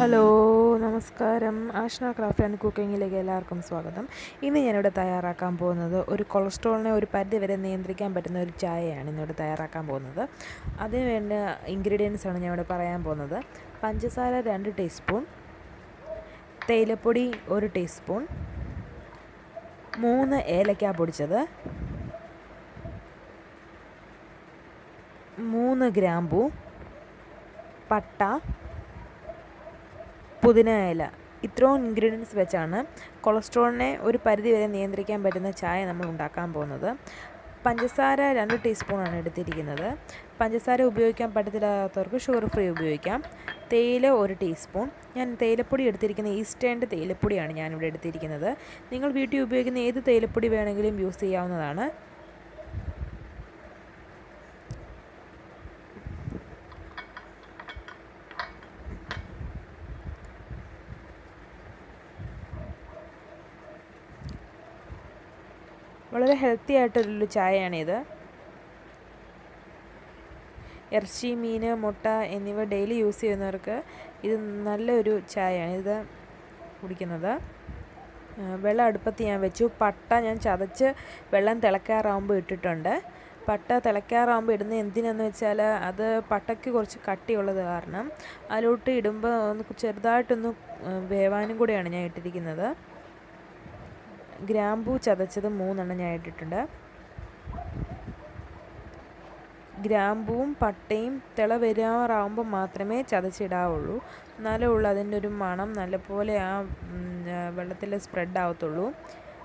Hello നമസ്കാരം. Ashna craft and കുക്കിങ്ങിലേക്ക് എല്ലാവർക്കും സ്വാഗതം. ഇന്ന് ഞാനിവിടെ തയ്യാറാക്കാൻ പോകുന്നത് ഒരു കൊളസ്ട്രോളിനെ ഒരു പരിധി വരെ നിയന്ത്രിക്കാൻ പറ്റുന്ന ഒരു ചായയാണ് ഇന്നിവിടെ തയ്യാറാക്കാൻ പോകുന്നത്. അതിന് വേണ്ട ഇൻഗ്രീഡിയൻസ് ആണ് ഞാൻ ഇവിടെ പറയാൻ പോകുന്നത്. പഞ്ചസാര രണ്ട് ടീസ്പൂൺ തേയിലപ്പൊടി ഒരു ടീസ്പൂൺ മൂന്ന് ഏലക്ക പൊടിച്ചത് മൂന്ന് ഗ്രാമ്പൂ പട്ട പുതിന ഇല. ഇത്രയും ഇൻഗ്രീഡിയൻസ് വെച്ചാണ് കൊളസ്ട്രോളിനെ ഒരു പരിധി വരെ നിയന്ത്രിക്കാൻ പറ്റുന്ന ചായ നമ്മൾ ഉണ്ടാക്കാൻ പോകുന്നത്. പഞ്ചസാര രണ്ട് ടീസ്പൂണാണ് എടുത്തിരിക്കുന്നത്. പഞ്ചസാര ഉപയോഗിക്കാൻ പറ്റത്തില്ലാത്തവർക്ക് ഷുഗർ ഫ്രീ ഉപയോഗിക്കാം. തേയില ഒരു ടീസ്പൂൺ ഞാൻ തേയിലപ്പൊടി എടുത്തിരിക്കുന്ന ഈസ്റ്റേന്റെ തേയിലപ്പൊടിയാണ് ഞാനിവിടെ എടുത്തിരിക്കുന്നത്. നിങ്ങൾ വീട്ടിൽ ഉപയോഗിക്കുന്ന ഏത് തേയിലപ്പൊടി വേണമെങ്കിലും യൂസ് ചെയ്യാവുന്നതാണ്. വളരെ ഹെൽത്തി ആയിട്ടുള്ളൊരു ചായയാണിത്. ഇറച്ചി മീൻ മുട്ട എന്നിവ ഡെയിലി യൂസ് ചെയ്യുന്നവർക്ക് ഇത് നല്ലൊരു ചായയാണ് ഇത് കുടിക്കുന്നത്. വെള്ളം അടുപ്പത്ത് ഞാൻ വെച്ചു. പട്ട ഞാൻ ചതച്ച് വെള്ളം തിളക്കാറാകുമ്പോൾ ഇട്ടിട്ടുണ്ട്. പട്ട തിളക്കാറാകുമ്പോൾ ഇടുന്നത് എന്തിനെന്ന് വെച്ചാൽ അത് പട്ടയ്ക്ക് കുറച്ച് കട്ടിയുള്ളത് കാരണം അതിലോട്ട് ഇടുമ്പോൾ ഒന്ന് ചെറുതായിട്ടൊന്ന് വേവാനും കൂടെയാണ് ഞാൻ ഇട്ടിരിക്കുന്നത്. ഗ്രാമ്പൂ ചതച്ചത് മൂന്നെണ്ണം ഞാൻ ഇട്ടിട്ടുണ്ട്. ഗ്രാമ്പൂവും പട്ടയും തിള വരാറാവുമ്പോൾ മാത്രമേ ചതച്ചിടാവുള്ളൂ. എന്നാലേ ഉള്ളൂ അതിന്റെ ഒരു മണം നല്ലപോലെ ആ വെള്ളത്തിൽ സ്പ്രെഡ് ആവത്തുള്ളൂ.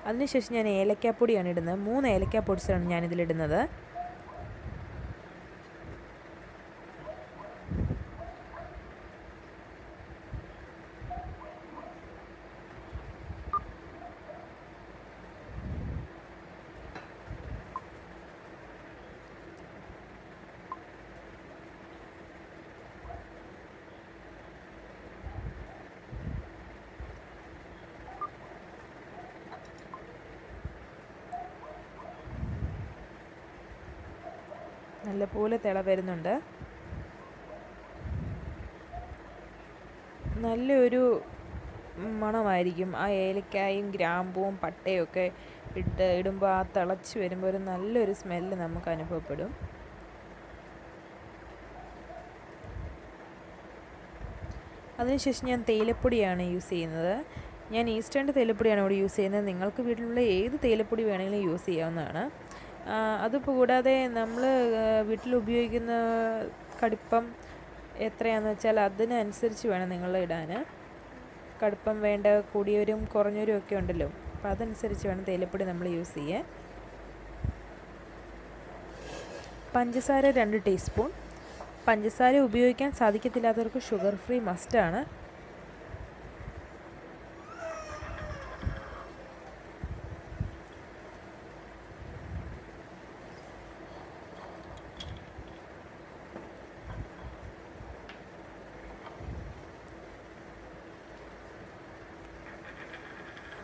അതിനുശേഷം ഞാൻ ഏലക്കാപ്പൊടിയാണ് ഇടുന്നത്. മൂന്ന് ഏലക്ക ഞാനിതിലിടുന്നത്. നല്ലപോലെ തിള വരുന്നുണ്ട്. നല്ലൊരു മണമായിരിക്കും. ആ ഏലക്കായും ഗ്രാമ്പുവും പട്ടയും ഒക്കെ ഇട്ട് ഇടുമ്പോൾ ആ തിളച്ച് വരുമ്പോൾ ഒരു നല്ലൊരു സ്മെല്ല് നമുക്ക് അനുഭവപ്പെടും. അതിനുശേഷം ഞാൻ തേയിലപ്പൊടിയാണ് യൂസ് ചെയ്യുന്നത്. ഞാൻ ഈസ്റ്റേൺ തേയിലപ്പൊടിയാണ് ഇവിടെ യൂസ് ചെയ്യുന്നത്. നിങ്ങൾക്ക് വീട്ടിലുള്ള ഏത് തേയിലപ്പൊടി വേണമെങ്കിലും യൂസ് ചെയ്യാവുന്നതാണ്. അതുകൂടാതെ നമ്മൾ വീട്ടിൽ ഉപയോഗിക്കുന്ന കടുപ്പം എത്രയാണെന്ന് വെച്ചാൽ അതിനനുസരിച്ച് വേണം നിങ്ങൾ ഇടാൻ കടുപ്പം വേണ്ട കൂടിയവരും കുറഞ്ഞവരും ഒക്കെ ഉണ്ടല്ലോ. അപ്പോൾ അതനുസരിച്ച് വേണം തേയിലപ്പൊടി നമ്മൾ യൂസ് ചെയ്യാൻ. പഞ്ചസാര രണ്ട് ടീസ്പൂൺ. പഞ്ചസാര ഉപയോഗിക്കാൻ സാധിക്കത്തില്ലാത്തവർക്ക് ഷുഗർ ഫ്രീ മസ്റ്റാണ്.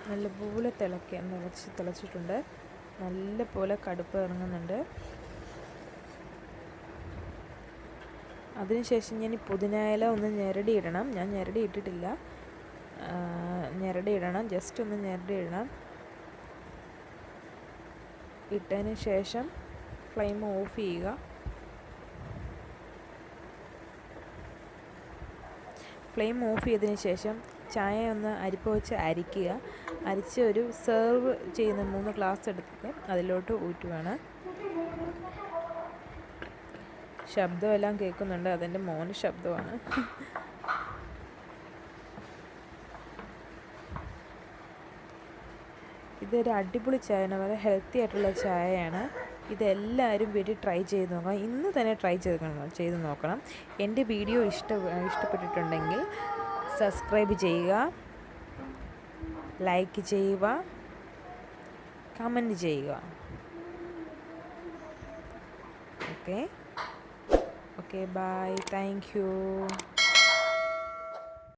നല്ലപോലെ തിളക്കുക തിളച്ച് തിളച്ചിട്ടുണ്ട്. നല്ല പോലെ കടുപ്പ് ഇറങ്ങുന്നുണ്ട്. അതിനുശേഷം ഞാൻ ഈ പുതിനായില ഒന്ന് ഞെരടി ഇടണം ഞാൻ ഞെരടി ഇട്ടിട്ടില്ല ഞെരടി ഇടണം ജസ്റ്റ് ഒന്ന് ഞെരടി ഇടണം ഇട്ടതിന് ശേഷം ഫ്ലെയിം ഓഫ് ചെയ്യുക. ഫ്ലെയിം ഓഫ് ചെയ്തതിന് ശേഷം ചായ ഒന്ന് അരിപ്പ് വെച്ച് അരിക്കുക. അരിച്ച് ഒരു സെർവ് ചെയ്യുന്ന മൂന്ന് ഗ്ലാസ് എടുത്തിട്ട് അതിലോട്ട് ഊറ്റുവാണ്. ശബ്ദമെല്ലാം കേൾക്കുന്നുണ്ട്. അതെന്റെ മോന് ശബ്ദമാണ്. ഇതൊരു അടിപൊളി ചായയാണ് വളരെ ഹെൽത്തി ആയിട്ടുള്ള ചായയാണ്. ഇതെല്ലാവരും വീട്ടിൽ ട്രൈ ചെയ്ത് നോക്കണം. ഇന്ന് തന്നെ ട്രൈ ചെയ്ത് ചെയ്ത് നോക്കണം. എന്റെ വീഡിയോ ഇഷ്ട ഇഷ്ടപ്പെട്ടിട്ടുണ്ടെങ്കിൽ സബ്സ്ക്രൈബ് ചെയ്യുക ലൈക്ക് ചെയ്യുക കമൻറ്റ് ചെയ്യുക okay okay bye thank you